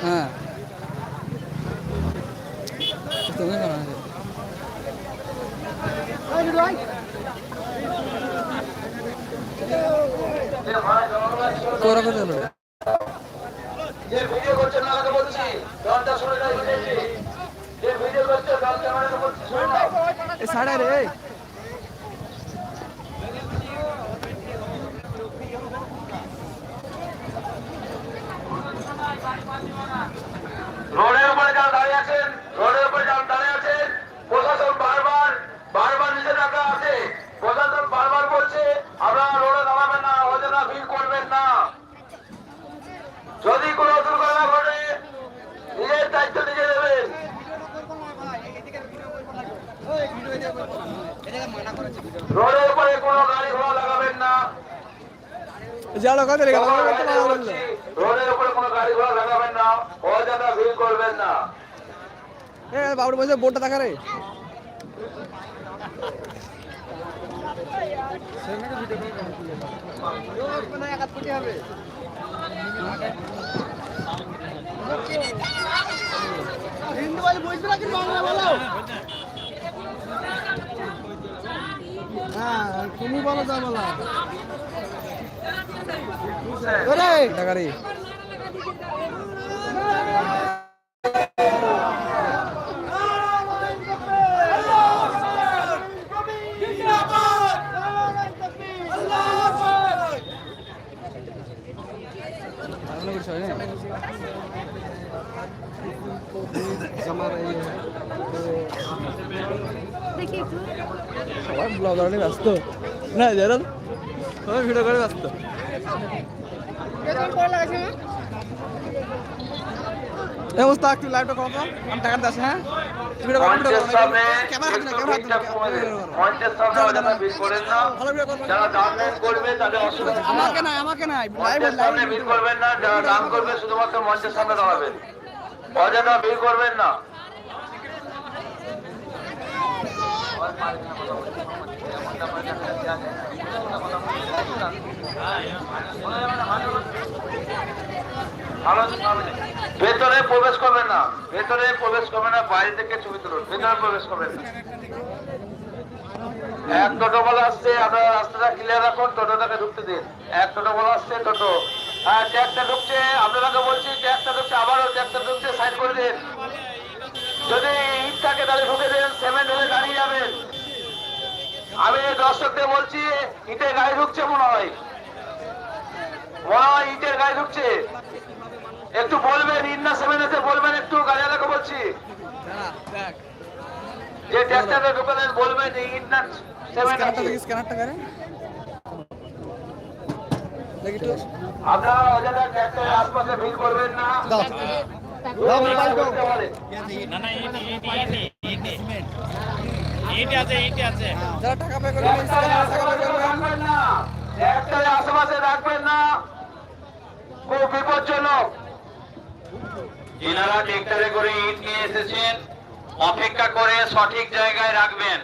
হ্যাঁ। তুমি কেন কোরা কোথায় হলো যে ভিডিও করছে না তাকে বলছি দলটা শুনে যাই বুঝেছি যে ভিডিও করছে দল ক্যামেরাকে বলছি শুনে নাও এ সাড়ে রে রোডের উপরে যারা দাঁড়িয়ে আছেন রোডের উপরে যারা দাঁড়িয়ে আছেন প্রশাসন বারবার বারবার নিচে ডাকা আছে প্রশাসন বারবার বলছে আপনারা রোডে দাঁড়াবেন না অযথা ভিড় করবেন না যদি কোনো দুর্ঘটনা ঘটে নিজের দায়িত্ব নিজে নেবেন রোডের উপরে কোনো গাড়ি ঘোড়া লাগাবেন না জালো কত রে বারবার বলছি, রোডের উপরে কোনো গাড়ি ঘোড়া লাগাবেন না অযথা ভিড় করবেন না। এ বাবুর বসে বোর্ডটা দেখা রে। তুমি বলো তা বলা দেখি একটু। সবাই ব্লগার নিয়ে ব্যস্ত। না জানো সবাই ভিডিও করে ব্যস্ত। কেমন পড়া লাগাছে মা এই অবস্থা একটু লাইভটা করো তো। আমি টাকা দাস হ্যাঁ? ভিডিও করো ভিডিও মঞ্চের সামনে ক্যামেরা হাত না ক্যামেরা হাত ঠিকঠাক করে দিন। মঞ্চের সামনে অযথা ভিড় করেন না। ভালো ভিডিও করো যারা দান করবে তাদের অসুবিধা আমাকে না আমাকে না লাইভ মঞ্চের ভিড় করবেন না যারা দান করবে শুধুমাত্র মঞ্চের সামনে দাঁড়াবেন। অযথা ভিড় করবেন না। ভেতরে প্রবেশ করবেন না। ভেতরে প্রবেশ করবেন না, বাইরে থেকে ছবি তুলুন। ভেতরে প্রবেশ করবেন না। এক টোটো বলা আসছে, আপনারা রাস্তাটা ক্লিয়ার রাখুন, টোটোটাকে ঢুকতে দিন। এক টোটো বলা আসছে, টোটো। হ্যাঁ ট্যাক্সটা ঢুকছে আপনারাকে বলছি, ট্যাক্সটা ঢুকছে, আবারও ট্যাক্সটা ঢুকছে সাইড করে দিন। থাকে তাহলে ঢুকে দেন সেমেন্ট হলে দাঁড়িয়ে যাবেন। আমি দর্শকদের বলছি ইটের গায়ে ঢুকছে মনে হয়। মনে হয় ইটের গায়ে ঢুকছে। একটু বলবেন ইন্না সেভেন এসে বলবেন একটু গাড়িওয়ালাকে বলছি। দেখ যে ট্যাক্সটাকে ঢুকালেন বলবেন ইন্না সেভেন আপনারা অযথা ট্যাক্সের আশপাশে ভিড় করবেন না। দাও দাও মোবাইল দাও করতে পারে। যারা টাকা পে করবেন টাকা পে করবেন রাখবেন না ট্যাক্সের আশেপাশে রাখবেন না খুব বিপজ্জনক এনারা ট্রেক্টরে করে ইট নিয়ে এসেছেন অপেক্ষা করে সঠিক জায়গায় রাখবেন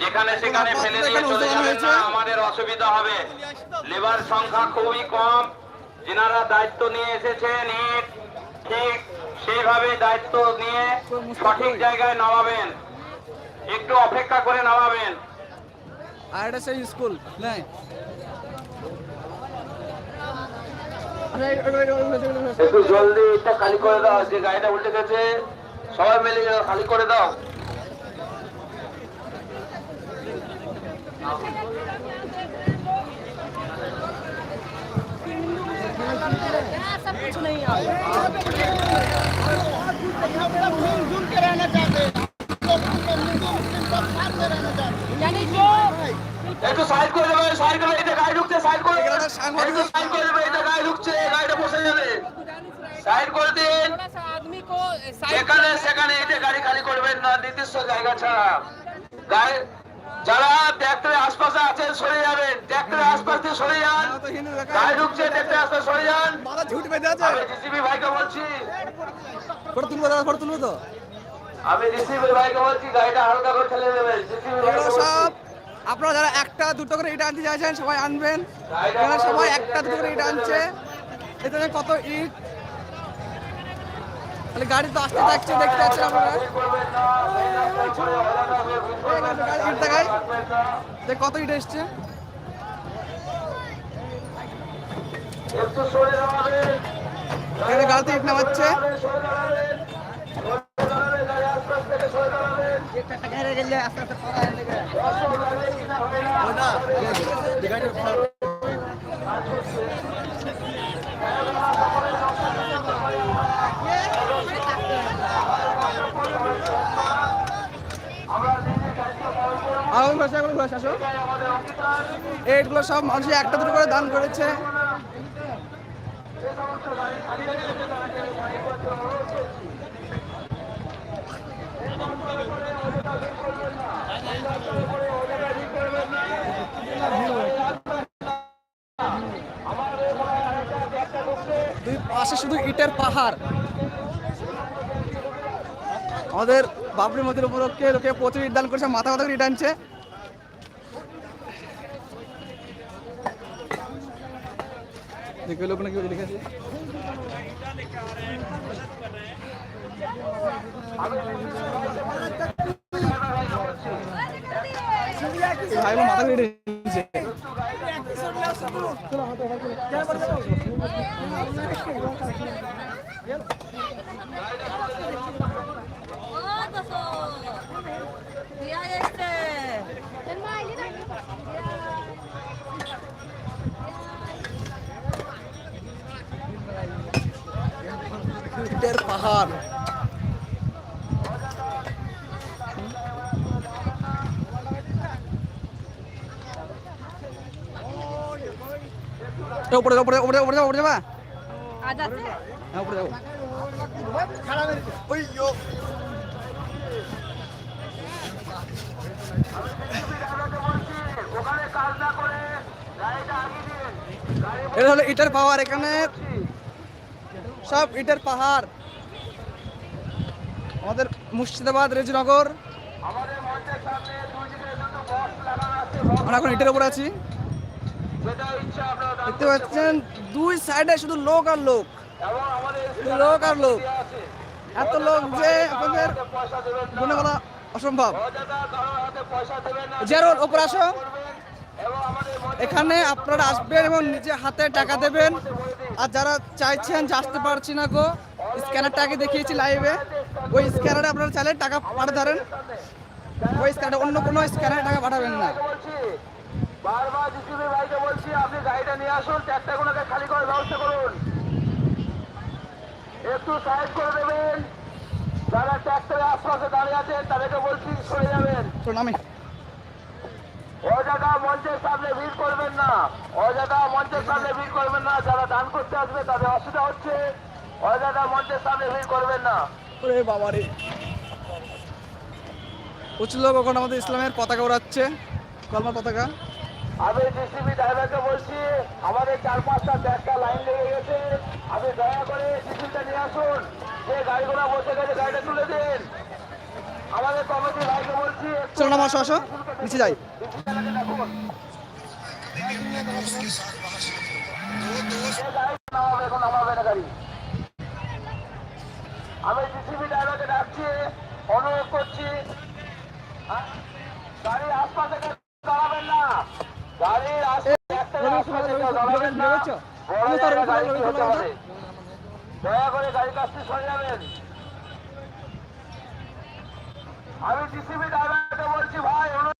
যেখানে সেখানে ফেলে দিয়ে চলে যাবেন না আমাদের অসুবিধা হবে লেবার সংখ্যা খুবই কম যেনারা দায়িত্ব নিয়ে এসেছেন ইট ঠিক সেইভাবে দায়িত্ব নিয়ে সঠিক জায়গায় নামাবেন। একটু অপেক্ষা করে নামাবেন। আর এটা সেই স্কুল নাই? একটু জলদি এটা খালি করে দাও যে গাড়িটা উল্টে গেছে। সবাই মিলে খালি করে দাও। सब कुछ नहीं आता यानी जो একটু সাইড করে দেবে সাইড করে এটা গাড়ি ঢুকছে সাইড করে এখানে সাংবাদিক- একটু সাইড করে দেবে এটা গাড়ি ঢুকছে গাড়িটা বসে যাবে সাইড করে দিন थोड़ा सा आदमी को साइड যেখানে সেখানে এটা গাড়ি খালি করবেন না নির্দিষ্ট জায়গা ছাড়া গাড়ি যারা ট্র্যাক্টরের আশপাশে আছেন সরে যাবেন। ট্র্যাক্টরের আশপাশ সরে যান। গাড়ি ঢুকছে ট্র্যাক্টরের আশপাশ সরে যান। আমি ডিসিপি ভাইকে বলছি। ফটো তুলবো দাদা ফটো তুলবো তো। আমি ডিসিপি ভাইকে বলছি গাড়িটা হালকা করে ঠেলে দেবেন। ডিসিপি এগুলো সব আপনারা যারা একটা দুটো করে ইট আনতে চাইছেন সবাই আনবেন। সবাই একটা দুটো করে ইট আনছে। এখানে কত ইট। তাহলে গাড়ি তো আসতে থাকছে দেখতে পাচ্ছেন আপনারা। ইট দেখায় দেখ কত ইট এসছে? এখানে গাড়িতে ইট নামাচ্ছে। আস্তে আস্তে থেকে সরে দাঁড়াবেন দর্শক গাড়ি কিনা হবে না আগুন ঘোষ আগুন ঘোষ আসো। এইগুলো সব মানুষ একটা দুটো করে দান করেছে। দুই পাশে শুধু ইটের পাহাড়। আমাদের বাবরি মতির উপলক্ষে লোকে প্রচুর ইট দান করেছে, মাথা মাথা করে ইট আনছে। দেখবে লোক নাকি ওই লিখেছে ভাই মাথা করে নিচ্ছে পাহাড় এ, উপরে যাও, উপরে উপরে উপরে যাও উপরে যাবা আজ আছে হ্যাঁ উপরে যাব ওই ইয়ো। ওখানে কাজ না করে গাড়িটা আগিয়ে দিন গাড়ি এটা হলো ইটের পাহাড় এখানে সব ইটের পাহাড় আমাদের মুর্শিদাবাদ রেজিনগর। আমরা এখন ইটের উপর আছি। দেখতে পাচ্ছেন, দুই সাইডে শুধু লোক আর লোক। লোক আর লোক। এত লোক যে আপনাদের মনে করা অসম্ভব। জেরোল ওপর আসো। এখানে আপনারা আসবেন এবং নিজে হাতে টাকা দেবেন। আর যারা চাইছেন যে আসতে পারছি না গো স্ক্যানারটাকে দেখিয়েছি লাইভে ওই স্ক্যানারে আপনারা চাইলে টাকা পাঠাতে পারেন ওই স্ক্যানারে অন্য কোনো স্ক্যানারে টাকা পাঠাবেন না। বারবার জিসিবি ভাইকে বলছি আপনি গাড়িটা নিয়ে আসুন খালি করার ব্যবস্থা করুন। একটু সাইড করে দেবেন। যারা ট্যাক্টরের আশপাশে দাঁড়িয়ে আছেন তাদেরকে বলছি সরে যাবেন। অজাগা মঞ্চের সামনে ভিড় করবেন না। অজাগা মঞ্চের সামনে ভিড় করবেন না। যারা দান করতে আসবে তাদের অসুবিধা হচ্ছে। অজাগা মঞ্চের সামনে ভিড় করবেন না। ওরে বাবা রে প্রচুর লোক ওখানে আমাদের ইসলামের পতাকা উড়াচ্ছে। কলমা পতাকা। আমি ডিসিবি ড্রাইভারকে বলছি আমাদের চার পাঁচটা ব্যাগটা লাইন লেগে গেছে। আপনি দয়া করে ডিসিবিটা নিয়ে আসুন। যে গাড়িগুলো বসে গেছে গাড়িটা তুলে দিন। আমাদের কমিটি ভাইকে বলছি চলো নামা আসো আসো নিচে যাই। এখন না গাড়ি। আমি ডিসিবি ড্রাইভারকে ডাকছি অনুরোধ করছি হ্যাঁ? গাড়ির আশপাশে দাঁড়াবেন না গাড়ির দাঁড়াবেন না? দয়া করে গাড়ির কাছ থেকে সরে যাবেন আমি ডিসিবি ড্রাইভারকে বলছি ভাই অনুরোধ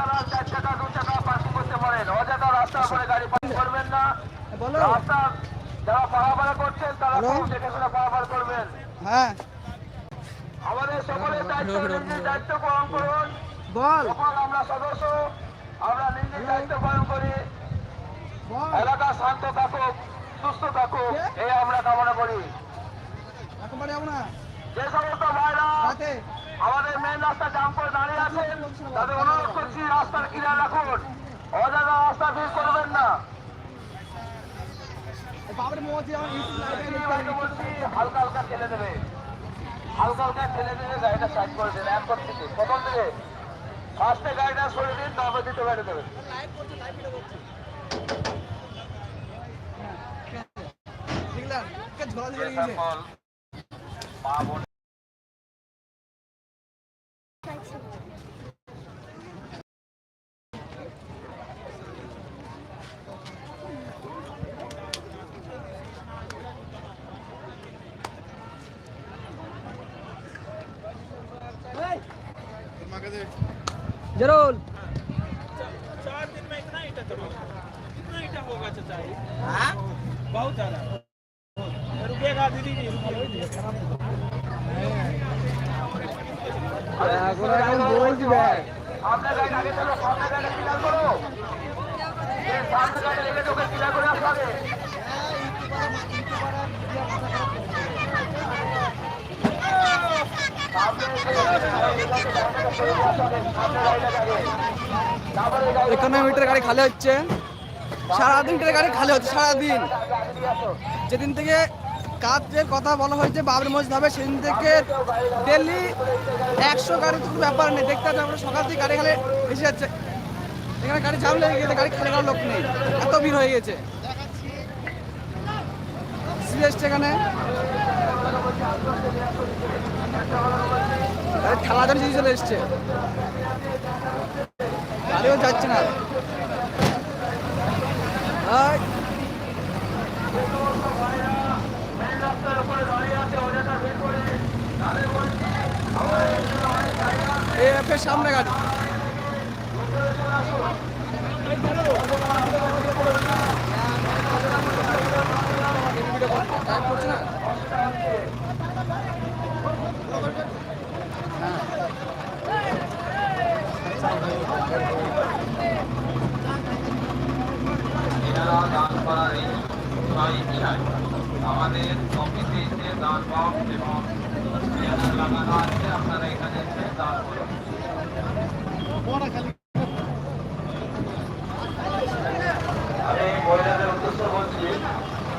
তারা চার চাকা দু চাকা পার্কিং করতে পারেন। অযথা রাস্তার উপরে গাড়ি পার্কিং করবেন না। রাস্তা যারা পারাপার করছেন তারা খুব দেখে শুনে পারাপার করবেন। হ্যাঁ। আমাদের সকলের দায়িত্ব দায়িত্ব পালন করুন। বল। যখন আমরা সদস্য আমরা নিজের দায়িত্ব পালন করি। বল। এলাকা শান্ত থাকুক সুস্থ থাকুক এই আমরা কামনা করি। যে সমস্ত ভাইরা আমাদের মেন রাস্তা জাম করে দাঁড়িয়ে আছেন তাদের অনুরোধ করছি রাস্তার কিনারে রাখুন। অজানা রাস্তা ভিড় করবেন না। হালকা হালকা ঠেলে দেবে। হালকা হালকা ঠেলে দেবে গাড়িটা সাইড করে দেবে এক থেকে। প্রথম থেকে। ফার্স্টে গাড়িটা সরে দিন তারপর দ্বিতীয় গাড়ি দেবেন। দেখলেন ঝোলা দিয়ে ज़रूर। चार दिन में इतना ईटा तोड़ो कितना ईटा होगा चाचा बहुत ज़्यादा। মিটার গাড়ি খালি হচ্ছে। সারাদিন ট্রেনের গাড়ি খালি হচ্ছে সারাদিন। যেদিন থেকে কাজের কথা বলা হয়েছে, বাবরি মসজিদ হবে, সেদিন থেকে ডেলি একশো গাড়ি কোনো ব্যাপার নেই। দেখতে পাচ্ছি আমরা সকাল থেকে গাড়ি খালি এসে যাচ্ছে। এখানে গাড়ি জাম লেগে গেছে, গাড়ি খালি লোক নেই। এত ভিড় হয়ে গেছে। সিরিয়াস এসছে এখানে ঠেলা ধরে চলে এসছে। গাড়িও যাচ্ছে না। এই, অ্যাপের সামনে গাড়ি টাইপ করছে না এনারা দান করার এই ছয় ইচ্ছায় আমাদের কমিটিতে দান বক্স এবং ব্যানার লাগানো আছে আপনারা এখানে এসে দান করুন আমি মহিলাদের উদ্দেশ্য বলছি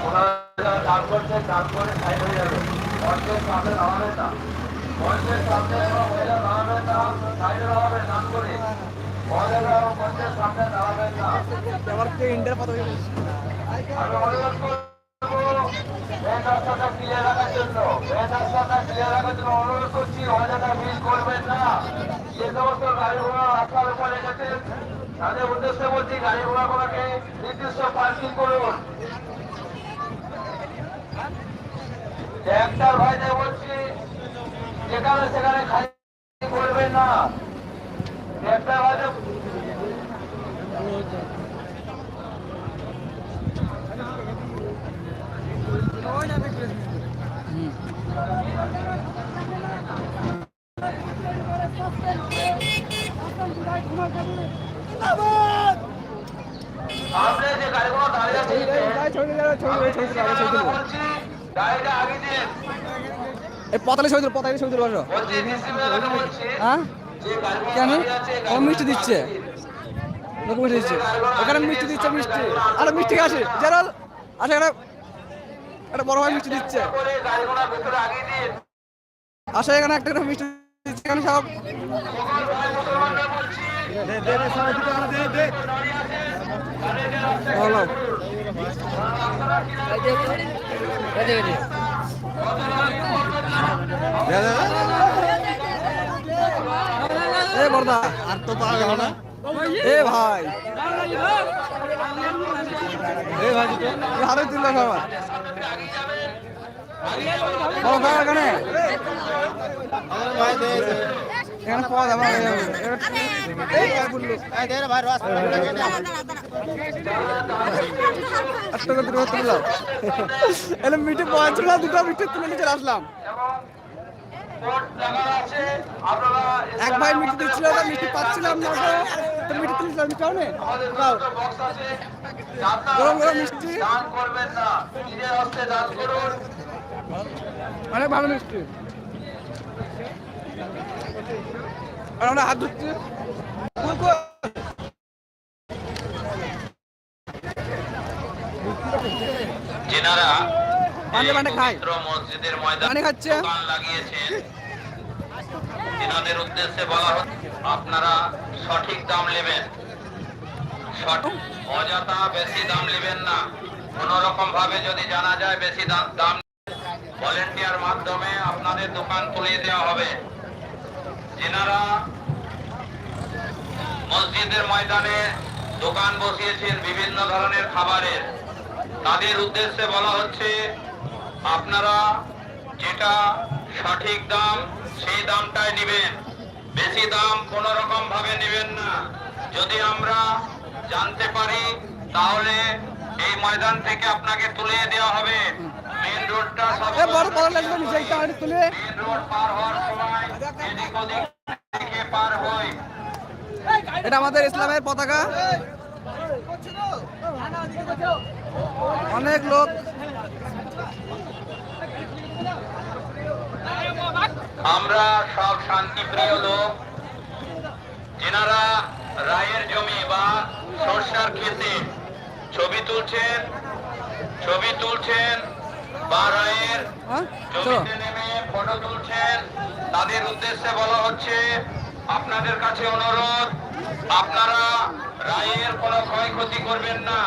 ওনারা যারা দান করছেন দান করে সাইড হয়ে যাবে মঞ্চের সামনে না মহিলা না সাইডে করে। মহিলারা না আমি অনুরোধ করব রাস্তাটা ক্লিয়ার রাখার জন্য রাস্তাটা ক্লিয়ার রাখার জন্য অনুরোধ করছি অযথা মিস করবেন না। যে সমস্ত গাড়ি ঘোড়া রাস্তার উপরে তাদের উদ্দেশ্যে বলছি গাড়ি ঘোড়াগুলোকে নির্দিষ্ট পার্কিং করুন। ট্র্যাক্টর ভাইদের বলছি যেখানে সেখানে খালি করবেন না। ট্র্যাক্টর ভাইদের সামনে যে গাড়িগুলো দাঁড়িয়ে আছে ছবি ছবি ছবি ছবি দিলে বলছি গাড়িটা আগে এই পতালে ছবি দিল পতালে ছবি দিল বসো। হ্যাঁ? কেন? ও মিষ্টি দিচ্ছে। লোক মিষ্টি দিচ্ছে। এখানে মিষ্টি দিচ্ছে মিষ্টি। আরে মিষ্টি আসে এখানে। একটা বড় ভাই মিষ্টি দিচ্ছে। আসে এখানে একটা একটা মিষ্টি দিচ্ছে এখানে সব। বলো। এ বর্দা আর তো পাওয়া গেল না এ ভাই এ ভাই হারে তুললো সবার এখানে এখানে পাওয়া যাবে ভাই বলল একটা করে দুটো তুলে এলে মিটে না দুটো মিটে তুলে নিয়ে চলে আসলাম এক ভাই মিষ্টি দিচ্ছিল ওটা মিষ্টি পাচ্ছিলাম না তো মিষ্টি তুলেছিলাম আমাদের দাও গরম গরম মিষ্টি দান করবেন না নিজের হস্তে দান করুন অনেক ভালো মিষ্টি আর আমরা হাত ধুচ্ছি ফুল কই? যেনারা পান্ডে পান্ডে খায়। মসজিদের ময়দান খাচ্ছে। লাগিয়েছেন। তেনাদের উদ্দেশ্যে বলা হচ্ছে আপনারা সঠিক দাম নেবেন। অযথা বেশি দাম নেবেন না। কোন রকম ভাবে যদি জানা যায় বেশি দাম দাম ভলেন্টিয়ার মাধ্যমে আপনাদের দোকান তুলে দেওয়া হবে। যেনারা মসজিদের ময়দানে দোকান বসিয়েছেন বিভিন্ন ধরনের খাবারের তাদের উদ্দেশ্যে বলা হচ্ছে আপনারা যেটা সঠিক দাম সেই দামটাই নেবেন। বেশি দাম কোন রকম ভাবে নেবেন না। যদি আমরা জানতে পারি তাহলে এই ময়দান থেকে আপনাকে তুলে দেওয়া হবে। মেন রোডটা সব মেন রোড পার হওয়ার সময় এদিক ওদিক থেকে পার হয় এটা আমাদের ইসলামের পতাকা। অনেক লোক। আমরা সব শান্তিপ্রিয় লোক। যেনারা রায়ের জমি বা সরষার ক্ষেতে ছবি তুলছেন ছবি তুলছেন বা রায়ের হ্যাঁ জমিতে নেমে ফটো তুলছেন। তাদের উদ্দেশ্যে বলা হচ্ছে আপনাদের কাছে অনুরোধ আপনারা রায়ের কোনো ক্ষয়ক্ষতি করবেন না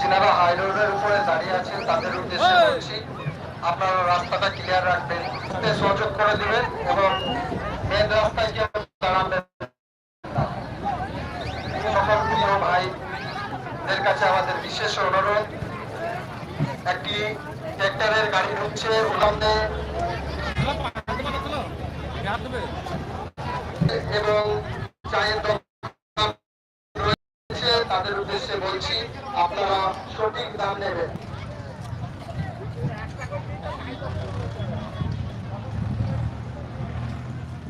যিনারা হাই রোডের উপরে দাঁড়িয়ে আছেন তাদের উদ্দেশ্যে বলছি আপনারা রাস্তাটা ক্লিয়ার রাখবেন সহযোগ করে দিবেন এবং মেন রাস্তায় গিয়ে দাঁড়াবেন। সকল প্রিয় ভাইদের কাছে আমাদের বিশেষ অনুরোধ, একটি ট্র্যাক্টরের গাড়ি ঢুকছে উল্লম্বে এবং রয়েছে, তাদের উদ্দেশ্যে বলছি, আপনারা সঠিক দাম নেবেন